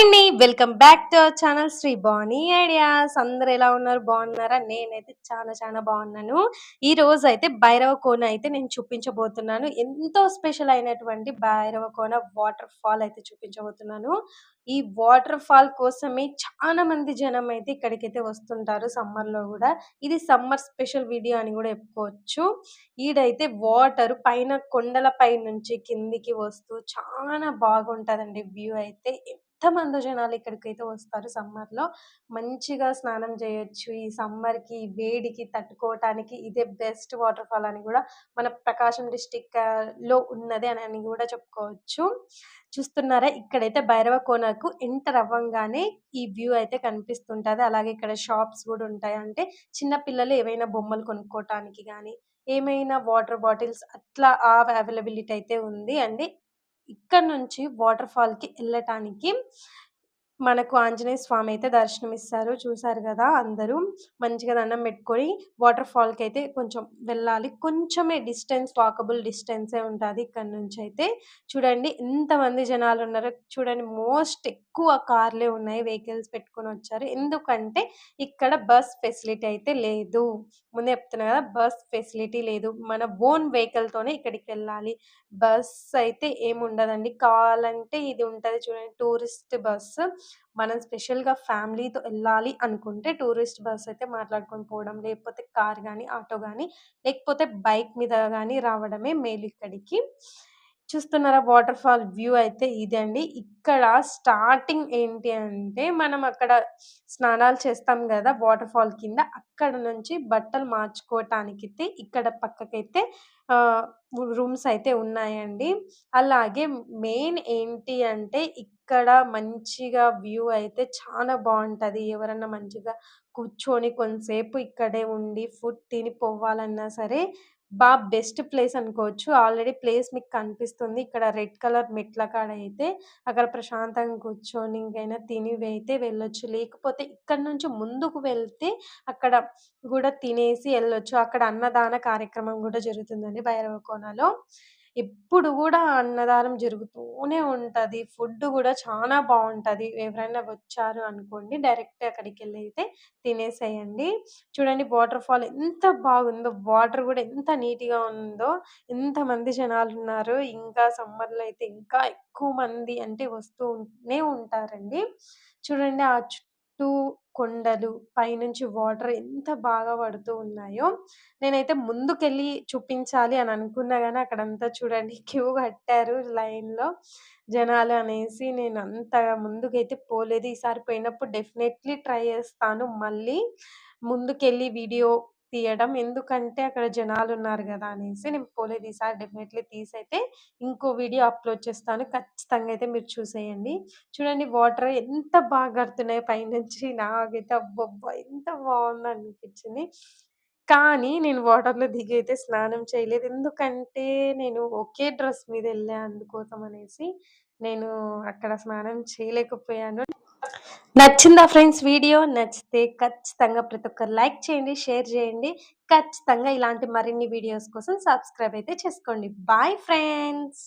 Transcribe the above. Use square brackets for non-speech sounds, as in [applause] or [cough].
అండి welcome back to our channel Sri Bani ideas. అందరు ఎలా ఉన్నారు? బాగున్నారా? నేనైతే చాలా చాలా బాగున్నాను. ఈ రోజు అయితే భైరవ కోన అయితే నేను చూపించబోతున్నాను. ఎంతో స్పెషల్ అయినటువంటి భైరవ కోన వాటర్ ఫాల్ అయితే చూపించబోతున్నాను. ఈ వాటర్ ఫాల్ కోసమే చాలా మంది జనం అయితే ఇక్కడికైతే వస్తుంటారు సమ్మర్లో కూడా. ఇది సమ్మర్ స్పెషల్ వీడియో అని కూడా చెప్పుకోవచ్చు. ఈడైతే వాటర్ పైన కొండల పై నుంచి కిందికి వస్తూ చాలా బాగుంటదండి వ్యూ అయితే. ఎంతమందో జనాలు ఇక్కడికైతే వస్తారు సమ్మర్లో మంచిగా స్నానం చేయొచ్చు. ఈ సమ్మర్కి వేడికి తట్టుకోవటానికి ఇదే బెస్ట్ వాటర్ ఫాల్ అని కూడా మన ప్రకాశం డిస్టిక్లో ఉన్నది అని అని కూడా చెప్పుకోవచ్చు. చూస్తున్నారా? ఇక్కడైతే భైరవ కోనకు ఎంటర్ అవ్వంగానే ఈ వ్యూ అయితే కనిపిస్తుంటది. అలాగే ఇక్కడ షాప్స్ కూడా ఉంటాయి. అంటే చిన్న పిల్లలు ఏవైనా బొమ్మలు కొనుక్కోవటానికి కానీ ఏమైనా వాటర్ బాటిల్స్ అట్లా ఆ అవైలబిలిటీ అయితే ఉంది. అండి ఇక్కడ నుంచి వాటర్ ఫాల్కి వెళ్ళటానికి మనకు ఆంజనేయ స్వామి అయితే దర్శనం ఇస్తారు చూసారు కదా అందరూ? మంచిగా దండం పెట్టుకొని వాటర్ ఫాల్కి అయితే కొంచెం వెళ్ళాలి. కొంచెమే డిస్టెన్స్ వాకబుల్ డిస్టెన్సే ఉంటుంది ఇక్కడ నుంచి అయితే. చూడండి ఎంతమంది జనాలు ఉన్నారో. చూడండి మోస్ట్ ఎక్కువ కార్లే ఉన్నాయి. వెహికల్స్ పెట్టుకొని వచ్చారు. ఎందుకంటే ఇక్కడ బస్ ఫెసిలిటీ అయితే లేదు. ముందే చెప్తున్నా కదా బస్ ఫెసిలిటీ లేదు. మన ఓన్ వెహికల్ తోనే ఇక్కడికి వెళ్ళాలి. బస్ అయితే ఏముండదండి. కావాలంటే ఇది ఉంటుంది. చూడండి టూరిస్ట్ బస్ మనం స్పెషల్గా ఫ్యామిలీతో వెళ్ళాలి అనుకుంటే టూరిస్ట్ బస్ అయితే మాట్లాడుకొని పోవడం లేకపోతే కార్ కానీ ఆటో కానీ లేకపోతే బైక్ మీద కానీ రావడమే మేలు ఇక్కడికి చూస్తున్నారా? వాటర్ ఫాల్ వ్యూ అయితే ఇదండి ఇక్కడ స్టార్టింగ్ ఏంటి అంటే మనం అక్కడ స్నానాలు చేస్తాం కదా వాటర్ ఫాల్ కింద. అక్కడ నుంచి బట్టలు మార్చుకోవటానికి అయితే ఇక్కడ పక్కకైతే రూమ్స్ అయితే ఉన్నాయండి. అలాగే మెయిన్ ఏంటి అంటే ఇక్కడ మంచిగా వ్యూ అయితే చాలా బాగుంటది. ఎవరన్నా మంచిగా కూర్చొని కొంతసేపు ఇక్కడే ఉండి ఫుడ్ తిని పోవాలన్నా సరే బా బెస్ట్ ప్లేస్ అనుకోవచ్చు. ఆల్రెడీ ప్లేస్ మీకు కనిపిస్తుంది. ఇక్కడ రెడ్ కలర్ మెట్ల కాడ అయితే అక్కడ ప్రశాంతంగా కూర్చొని ఇంకైనా తిని అయితే వెళ్ళొచ్చు. లేకపోతే ఇక్కడ నుంచి ముందుకు వెళ్తే అక్కడ కూడా తినేసి వెళ్ళొచ్చు. అక్కడ అన్నదాన కార్యక్రమం కూడా జరుగుతుందండి భైరవకోనలో. ఎప్పుడు కూడా అన్నదానం జరుగుతూనే ఉంటది. ఫుడ్ కూడా చాలా బాగుంటది. ఎవరైనా వచ్చారు అనుకోండి డైరెక్ట్ అక్కడికెళ్ళి అయితే తినేసేయండి. చూడండి వాటర్ ఫాల్ ఎంత బాగుందో. వాటర్ కూడా ఎంత నీట్‌గా ఉందో. ఎంతమంది జనాలున్నారు. ఇంకా సమ్మర్‌లో అయితే ఇంకా ఎక్కువ మంది అంటే వస్తూనే ఉంటారండి. చూడండి ఆ చుట్టూ కొండలు, పైనుంచి వాటర్ ఎంత బాగా పడుతూ ఉన్నాయో. నేనైతే ముందుకెళ్ళి చూపించాలి అని అనుకున్నా కానీ అక్కడంతా చూడండి [laughs] క్యూ కట్టారు లైన్‌లో జనాలు అనేసి నేను అంత ముందుకైతే పోలేదు. ఈసారి పోయినప్పుడు డెఫినెట్‌లీ ట్రై చేస్తాను మళ్ళీ ముందుకెళ్ళి వీడియో తీయడం. ఎందుకంటే అక్కడ జనాలు ఉన్నారు కదా అనేసి నేను పోలేదు. ఈసారి డెఫినెట్‌లీ తీసైతే ఇంకో వీడియో అప్‌లోడ్ చేస్తాను. ఖచ్చితంగా అయితే మీరు చూసేయండి. చూడండి వాటర్ ఎంత బాగా కడుతున్నాయి పైనుంచి నాకైతే అబ్బబ్బా! ఎంత బాగుంది అనిపించింది. కానీ నేను వాటర్‌లో దిగి అయితే స్నానం చేయలేదు. ఎందుకంటే నేను ఒకే డ్రెస్ మీద వెళ్ళే అందుకోసం అనేసి నేను అక్కడ స్నానం చేయలేకపోయాను. నచ్చిందా ఫ్రెండ్స్ వీడియో? నచ్చితే ఖచ్చితంగా ప్రతి ఒక్కరు లైక్ చేయండి, షేర్ చేయండి. ఖచ్చితంగా ఇలాంటి మరిన్ని వీడియోస్ కోసం సబ్స్క్రైబ్ అయితే చేసుకోండి. Bye friends.